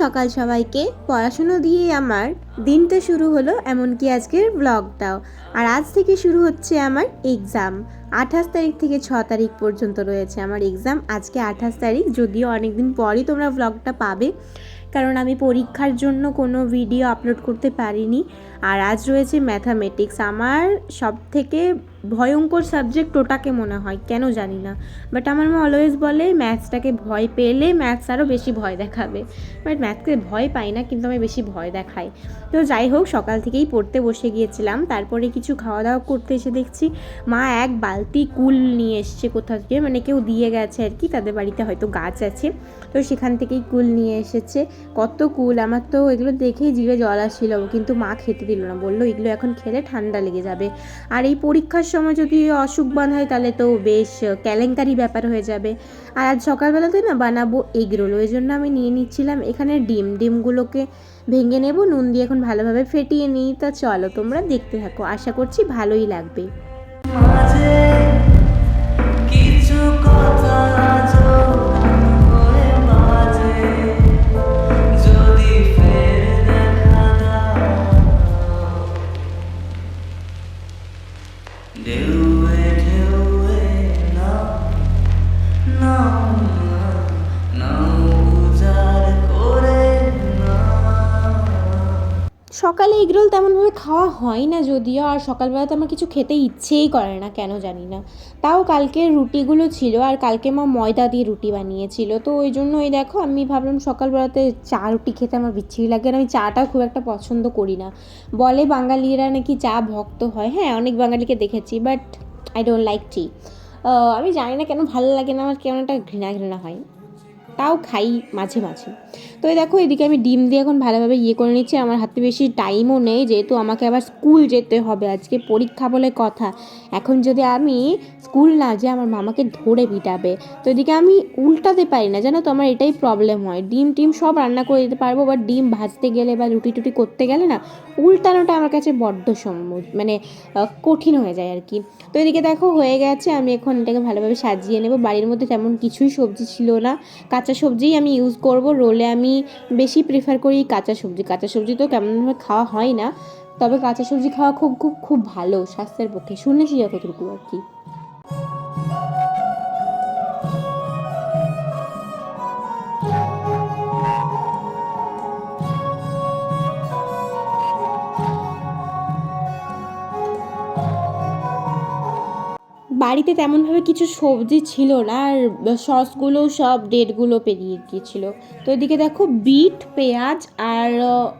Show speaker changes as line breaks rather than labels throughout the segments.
সকাল সবাইকে। পড়াশুনো দিয়ে আমার দিনটা শুরু হলো এমনকি আজকের ব্লগটাও আর আজ থেকে শুরু হচ্ছে আমার এক্সাম আঠাশ তারিখ থেকে ছ তারিখ পর্যন্ত রয়েছে আমার এক্সাম আজকে আঠাশ তারিখ, যদিও অনেক দিন পরই তোমরা ব্লগটা পাবে। কারণ আমি পরীক্ষার জন্য কোনো ভিডিও আপলোড করতে পারিনি। আর আজ রয়েছে ম্যাথামেটিক্স আমার সব থেকে ভয়ঙ্কর সাবজেক্ট ওটাকে মনে হয়, কেন জানি না। বাট আমার মা অলওয়েজ বলে ম্যাথসটাকে ভয় পেলে ম্যাথস আরও বেশি ভয় দেখাবে। বাট ম্যাথকে ভয় পাই না, কিন্তু আমি বেশি ভয় দেখাই। তো যাই হোক, সকাল থেকেই পড়তে বসে গিয়েছিলাম। তারপরে কিছু খাওয়া দাওয়া করতে এসে দেখছি, মা এক বালতি কুল নিয়ে এসছে কোথাও থেকে। মানে কেউ দিয়ে গেছে আর কি, তাদের বাড়িতে হয়তো গাছ আছে। তো সেখান থেকেই কুল নিয়ে এসেছে। কত কুল? আমার তো এগুলো দেখেই জিভে জল আসছিল, কিন্তু মা খেতে দিল না, বলল, এগুলো এখন খেলে ঠান্ডা লেগে যাবে। আর এই পরীক্ষার সময় যদি অসুখ বাঁধায় তাহলে তো বেশ কেলেঙ্কারি ব্যাপার হয়ে যাবে। আর আজ সকালবেলাতে না বানাবো এগরোল ওই জন্য আমি নিয়ে নিচ্ছিলাম এখানে ডিম। ডিমগুলোকে ভেঙে নেব, নুন দিয়ে এখন ভালোভাবে ফেটিয়ে নিই। তা চলো তোমরা দেখতে থাকো, আশা করছি ভালোই লাগবে। সকালে এগরোল তেমনভাবে খাওয়া হয় না যদিও, আর সকালবেলাতে আমার কিছু খেতে ইচ্ছেই করে না, কেন জানি না। তাও কালকের রুটিগুলো ছিল, আর কালকে মা ময়দা দিয়ে রুটি বানিয়েছিল। তো ওই জন্য ওই দেখো, আমি ভাবলাম সকালবেলাতে চা রুটি খেতে আমার বিচ্ছিরি লাগে আর আমি চাটা খুব একটা পছন্দ করি না। বলে বাঙালিরা নাকি চা ভক্ত হয়। হ্যাঁ অনেক বাঙালিকে দেখেছি, but I don't like tea. আমি জানি না কেন ভালো লাগে না, আমার কেমন একটা ঘৃণা ঘৃণা হয়। তাও খাই মাঝে মাঝে। তো দেখো, এদিকে আমি ডিম দিয়ে এখন ভালোভাবে ইয়ে করে নিচ্ছি। আমার হাতে বেশি টাইমও নেই, যেহেতু আমাকে আবার স্কুল যেতে হবে। আজকে পরীক্ষা বলে কথা। এখন যদি আমি স্কুল না যে আমার মামাকে ধরে পিটাবে। তো এদিকে আমি উল্টাতে পারি না, জানো তো? আমার এটাই প্রবলেম হয়। ডিম টিম সব রান্না করে দিতে পারব বাট ডিম ভাজতে গেলে বা রুটি টুটি করতে গেলে না, উল্টানোটা আমার কাছে বড্ড সম্মুখ মানে কঠিন হয়ে যায় আর কি তো এদিকে দেখো, হয়ে গেছে। আমি এখন এটাকে ভালোভাবে সাজিয়ে নেব। বাড়ির মধ্যে তেমন কিছুই সবজি ছিল না। কাঁচা সবজিই আমি ইউজ করব। রোলে আমি বেশি প্রেফার করি কাঁচা সবজি। কাঁচা সবজি তো কেমনভাবে খাওয়া হয় না, তবে কাঁচা সবজি খাওয়া খুব খুব খুব ভালো স্বাস্থ্যের পক্ষে। শুনেছি যতটুকু আর কি। বাড়িতে তেমনভাবে কিছু সবজি ছিল না, আর সসগুলো সব ডেটগুলো পেরিয়ে গিয়েছিল। তো এদিকে দেখো বিট, পেঁয়াজ আর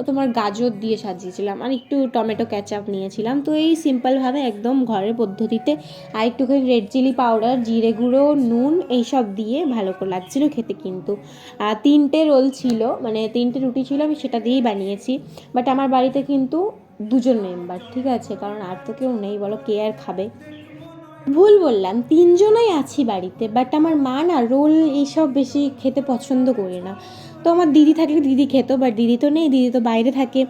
তোমার গাজর দিয়ে সাজিয়েছিলাম। আর একটু টমেটো ক্যাচাপ নিয়েছিলাম। তো এই সিম্পলভাবে একদম ঘরের পদ্ধতিতে আর একটুখানি রেড চিলি পাউডার, জিরে গুঁড়ো, নুন এইসব দিয়ে ভালো করে লাগছিল খেতে কিন্তু। আর তিনটে রোল ছিল মানে তিনটে রুটি ছিল, আমি সেটা দিয়েই বানিয়েছি। বাট আমার বাড়িতে কিন্তু দুজন মেম্বার, ঠিক আছে? কারণ আর তো কেউ নেই, বলো কে আর খাবে? ভুল বললাম, তিনজনই আছি বাড়িতে বাট আমার মা না রোল এইসব বেশি খেতে পছন্দ করে না। তো আমার দিদি থাকলে দিদি খেত বাট দিদি তো নেই, দিদি তো বাইরে থাকে।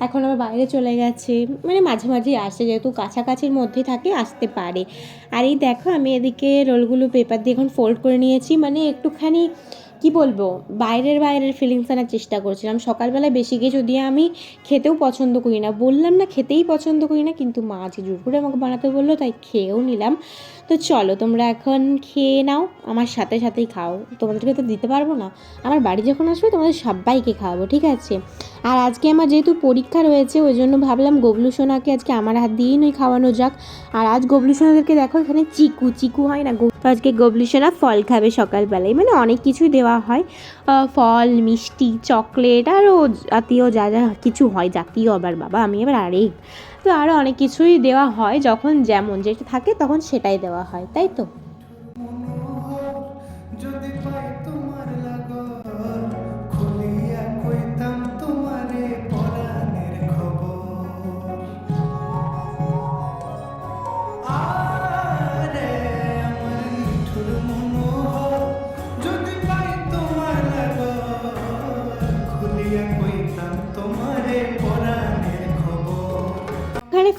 এখন আবার বাইরে চলে গেছে মানে মাঝে মাঝেই আসে, যেহেতু কাছাকাছির মধ্যে থাকে, আসতে পারে। আর এই দেখো, আমি এদিকে রোলগুলো পেপার দিয়ে এখন ফোল্ড করে নিয়েছি মানে একটুখানি কি বলব? বাইরের বাইরের ফিলিংস আনার চেষ্টা করছিলাম। সকালবেলায় বেশি কিছু দিয়ে আমি খেতেও পছন্দ করি না, বললাম না খেতেই পছন্দ করি না, কিন্তু মা যে জোর করে আমাকে বানাতে বলল, তাই খেয়েও নিলাম। তো চলো, তোমরা এখন খেয়ে নাও, আমার সাথে সাথেই খাও। তোমাদেরকে তো দিতে পারব না। আমার বাড়ি যখন আসবে, তোমাদের সবাইকে খাওয়াবো, ঠিক আছে? আর আজকে আমার যেহেতু পরীক্ষা রয়েছে, ওই জন্য ভাবলাম গবলু সোনাকে আজকে আমার হাত দিয়েই নয়, খাওয়ানো যাক। আর আজ গবলু সোনাদেরকে দেখো, এখানে চিকু চিকু হয় না আজকে গবলু সোনা ফল খাবে সকালবেলায়। মানে অনেক কিছুই দেওয়া হয়। ফল, মিষ্টি, চকলেট আরও জাতীয় যা যা কিছু হয়, জাতীয় আবার বাবা, আমি এবার আরেক তো আরও অনেক কিছুই দেওয়া হয় যখন যেমন যেটা থাকে তখন সেটাই দেওয়া হয়, তাই তো?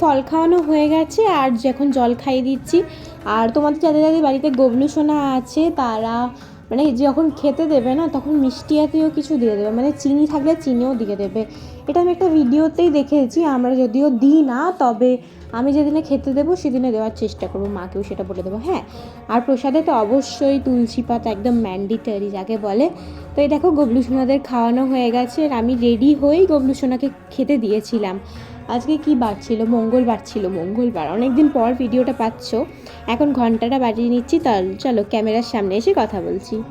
ফল খাওয়ানো হয়ে গেছে, আর যখন জল খাইয়ে দিচ্ছি, আর তোমাদের যাদের যাদের বাড়িতে গবলু সোনা আছে, তারা মানে যখন খেতে দেবে না, তখন মিষ্টি জাতীয় কিছু দিয়ে দেবে মানে চিনি থাকলে চিনিও দিয়ে দেবে। এটা আমি একটা ভিডিওতেই দেখেছি, আমরা যদিও দিই না, তবে আমি যেদিনে খেতে দেবো, সেদিনে দেওয়ার চেষ্টা করব, মাকেও সেটা বলে দেবো হ্যাঁ। আর প্রসাদে তো অবশ্যই তুলসী পাতা, একদম ম্যান্ডেটারি যাকে বলে। তো এই দেখো গবলু সোনাদের খাওয়ানো হয়ে গেছে, আর আমি রেডি হয়েই গবলু সোনাকে খেতে দিয়েছিলাম। আজকে কি বার ছিল? মঙ্গলবার ছিল, মঙ্গলবার। অনেক দিন পর ভিডিওটা পাচ্ছ। এখন ঘন্টাটা বাজিয়ে নিচ্ছি। তাহলে চলো ক্যামেরার সামনে এসে কথা বলছি।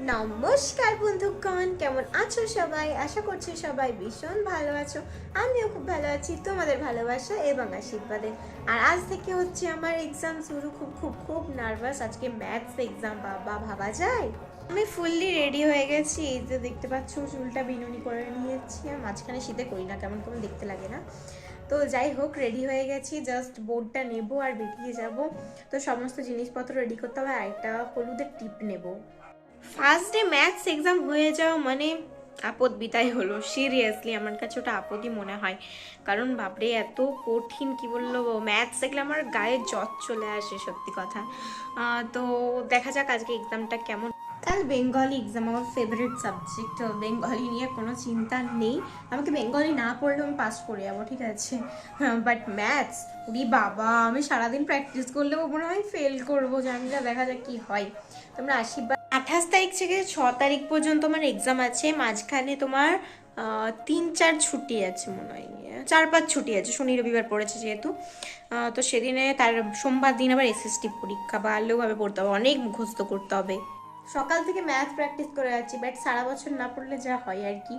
নমস্কার বন্ধুগণ। কেমন আছো সবাই? আশা করছি সবাই ভীষণ ভালো আছো। আমিও খুব ভালো আছি, তোমাদের ভালোবাসা এবং আশীর্বাদে। আর আজ থেকে হচ্ছে আমার এক্সাম শুরু। খুব খুব খুব নার্ভাস আজকে ম্যাথস এক্সাম বাবা ভাবা যায়? আমি ফুললি রেডি হয়ে গেছি। এই যে দেখতে পাচ্ছ, চুলটা বিনুনি করে নিয়েছি। আর মাঝখানে শীতে করি না কেমন কেমন দেখতে লাগে না। তো যাই হোক রেডি হয়ে গেছি। জাস্ট বোর্ডটা নেব আর বেরিয়ে যাব। তো সমস্ত জিনিসপত্র রেডি করতে হবে। আর একটা হলুদের টিপ নেব। ফার্স্ট ডে ম্যাথস এক্সাম হয়ে যাওয়া মানে আপদ বিতাই হলো। সিরিয়াসলি আমার কাছে ওটা আপদই মনে হয়। কারণ বাপরে, এত কঠিন কি বলল ম্যাথস দেখলে আমার গায়ে জ্বর চলে আসে, সত্যি কথা। তো দেখা যাক আজকে এক্সামটা কেমন কাল বেঙ্গলি এক্সাম আমার ফেভারিট সাবজেক্ট বেঙ্গলি নিয়ে কোনো চিন্তা নেই। আমাকে বেঙ্গলি না পড়লেও আমি পাস করে যাব, ঠিক আছে? বাট ম্যাথস উরি বাবা, আমি সারাদিন প্র্যাকটিস করলেও মনে হয় ফেল করব জানি না দেখা যাক কি হয়। তোমরা আশীর্বাদ আঠাশ তারিখ থেকে ছ তারিখ পর্যন্ত আমার এক্সাম আছে, মাঝখানে তোমার তিন চার ছুটি আছে মনে হয় চার পাঁচ ছুটি আছে, শনি রবিবার পড়েছে যেহেতু। তো সেদিনে তার সোমবার দিন আবার এসএসটি পরীক্ষা, ভালোভাবে পড়তে হবে, অনেক মুখস্থ করতে হবে। সকাল থেকে ম্যাথ প্র্যাকটিস করে যাচ্ছি বাট সারা বছর না পড়লে যা হয় আর কি।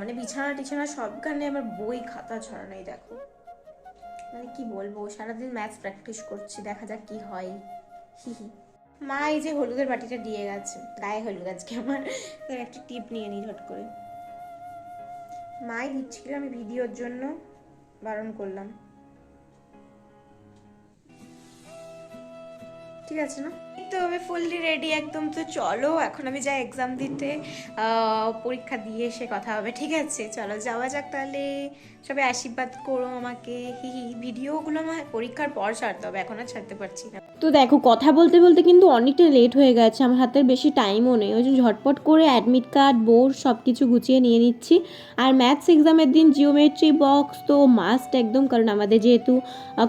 মানে বিছানা টিছানা সবখানে আমার বই খাতা ছড়ানোই দেখো। মানে কি বলব, সারাদিন ম্যাথ প্র্যাকটিস করছি, দেখা যাক কি হয়। হি হি। মা এই যে হলুদের বাটিটা দিয়ে গেছে, গায়ে হলুদ আজকে আমার। একটা টিপ নিয়ে নিই ঝট করে। মাই দিচ্ছিল আমি ভিডিওর জন্য বারণ করলাম। ঠিক আছে না? তো আমি ফুললি রেডি একদম। তো চলো এখন আমি যাই এক্সাম দিতে পরীক্ষা দিয়ে এসে কথা হবে। ঠিক আছে চলো যাওয়া যাক তাহলে। সবাই আশীর্বাদ করো আমাকে। হি হি ভিডিওগুলো আমার পরীক্ষার পর ছাড়তে হবে এখন আর ছাড়তে পারছি না।
তো দেখো কথা বলতে বলতে কিন্তু অনেকটা লেট হয়ে গেছে। আমার হাতের বেশি টাইমও নেই। ওই জন্য ঝটপট করে অ্যাডমিট কার্ড বোর্ড সব কিছু গুছিয়ে নিয়ে নিচ্ছি। আর ম্যাথস এক্সামের দিন জিওমেট্রি বক্স তো মাস্ট একদম। কারণ আমাদের যেহেতু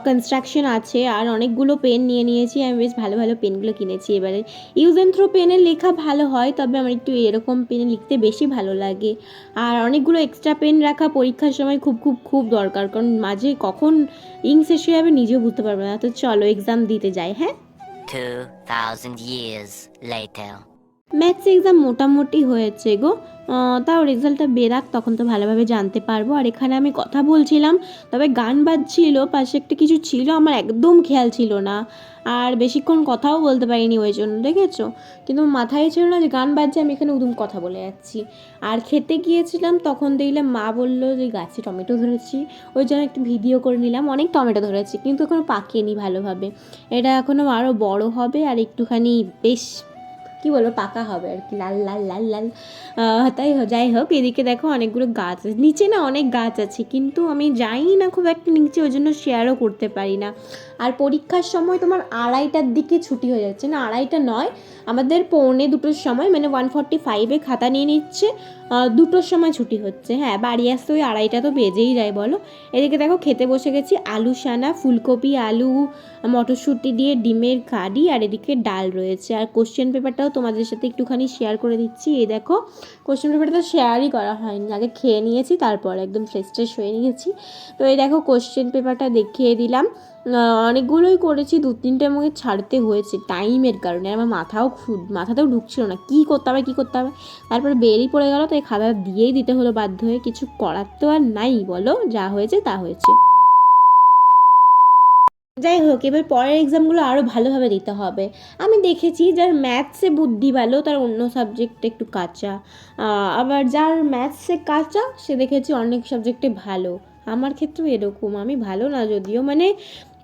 কনস্ট্রাকশন আছে আর অনেকগুলো পেন নিয়ে নিয়েছি। আমি বেশ ভালো ভালো ভালো পেনগুলো কিনেছি। এবারে ইউজ অ্যান্ড থ্রো পেনের লেখা ভালো হয় তবে আমার একটু এরকম পেনে লিখতে বেশি ভালো লাগে। আর অনেকগুলো এক্সট্রা পেন রাখা পরীক্ষার সময় খুব খুব খুব দরকার কারণ মাঝে কখন ইঙ্ক শেষ হয়ে যাবে নিজেও বুঝতে পারব না। তো চলো এক্সাম দিতে যাই হ্যাঁ?
2,000 years later.
ম্যাথস এক্সাম মোটামুটি হয়েছে গো। তাও রেজাল্টটা বেরাক তখন তো ভালোভাবে জানতে পারব। আর এখানে আমি কথা বলছিলাম, তবে গান বাজছিল, পাশে একটা কিছু ছিল, আমার একদম খেয়াল ছিল না। আর বেশিক্ষণ কথাও বলতে পারিনি ওই জন্য, দেখেছ? কিন্তু মাথায় ছিল না যে গান বাজছে, আমি এখানে উদুম কথা বলে যাচ্ছি। আর খেতে গিয়েছিলাম, তখন দেখলাম মা বলল যে গাছে টমেটো ধরেছি। ওই জন্য একটু ভিডিও করে নিলাম, অনেক টমেটো ধরেছি, কিন্তু এখনও পাকেনি ভালোভাবে। এটা এখনও আরও বড় হবে, আর একটুখানি বেশ কি বলব, পাকা হবে আর কি, লাল লাল লাল লাল। তাই যাই হোক, এদিকে দেখো অনেকগুলো গাছ আছে। নিচে না অনেক গাছ আছে, কিন্তু আমি যাই না খুব একটা নিচে, ওই জন্য শেয়ারও করতে পারি না। আর পরীক্ষার সময় তোমার আড়াইটার দিকে ছুটি হয়ে যাচ্ছে। না, আড়াইটা নয়, আমাদের পৌনে দুটোর সময় মানে ওয়ান ফর্টি ফাইভে খাতা নিয়ে নিচ্ছে দুটোর সময় ছুটি হচ্ছে। হ্যাঁ বাড়ি আসতে ওই আড়াইটা তো বেজেই যায়, বলো। এদিকে দেখো, খেতে বসে গেছি, আলু সানা ফুলকপি, আলু, মটরশুঁটি দিয়ে ডিমের কারি, আর এদিকে ডাল রয়েছে। আর কোশ্চেন পেপারটাও তোমাদের সাথে একটুখানি শেয়ার করে দিচ্ছি। এই দেখো কোশ্চেন পেপারটা তো শেয়ারই করা হয়নি। আগে খেয়ে নিয়েছি, তারপর একদম ফ্রেশ ট্রেশ হয়ে নিয়েছি। তো এই দেখো কোশ্চেন পেপারটা দেখিয়ে দিলাম। অনেকগুলোই করেছি, দু তিনটে আমাকে ছাড়তে হয়েছে টাইমের কারণে। আমার মাথাও মাথাতেও ঢুকছিল না। কী করতে হবে, কী করতে হবে? তারপরে বেরিয়ে পড়ে গেল তাই খাতা দিয়েই দিতে হলো বাধ্য হয়ে। কিছু করার তো আর নাই, বলো? যা হয়েছে, তা হয়েছে। যাই হোক, এবার পরের এক্সামগুলো আরও ভালোভাবে দিতে হবে। আমি দেখেছি, যার ম্যাথসে বুদ্ধি ভালো, তার অন্য সাবজেক্টে একটু কাঁচা। আবার যার ম্যাথসে কাঁচা, সে দেখেছি অনেক সাবজেক্টে ভালো। আমার ক্ষেত্রেও এরকম, আমি ভালো না যদিও। মানে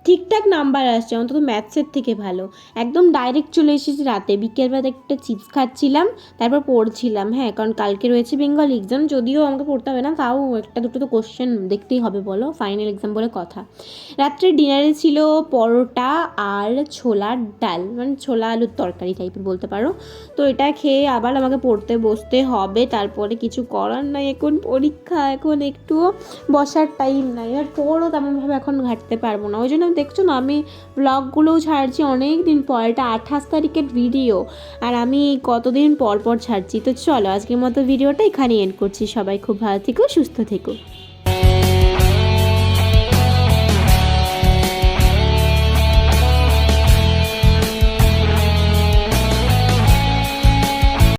ঠিকঠাক নাম্বার আসছে, অন্তত ম্যাথসের থেকে ভালো। একদম ডাইরেক্ট চলে এসেছি রাতে। বিকেলবেলা একটা চিপস খাচ্ছিলাম, তারপর পড়ছিলাম হ্যাঁ কারণ কালকে রয়েছে বেঙ্গল এক্সাম যদিও আমাকে পড়তে হবে না, তাও একটা দুটো তো কোশ্চেন দেখতেই হবে, বলো ফাইনাল এক্সাম বলে কথা। রাত্রে ডিনারে ছিল পরোটা আর ছোলার ডাল মানে ছোলা আলুর তরকারি টাইপের বলতে পারো। তো এটা খেয়ে আবার আমাকে পড়তে বসতে হবে, তারপরে কিছু করার নাই, এখন পরীক্ষা, এখন একটুও বসার টাইম নাই, আর পড়ও তেমনভাবে এখন ঘাটতে পারব না। ওই জন্য দেখছ না? আমি ব্লগগুলোও ছাড়ছি অনেক দিন পর। এটা আঠাশ তারিখের ভিডিও আর আমি কতদিন পর পর ছাড়ছি? তো চলো, আজকের মতো ভিডিওটা এখানে এন্ড করছি। সবাই খুব ভালো থেকো, সুস্থ থেকো।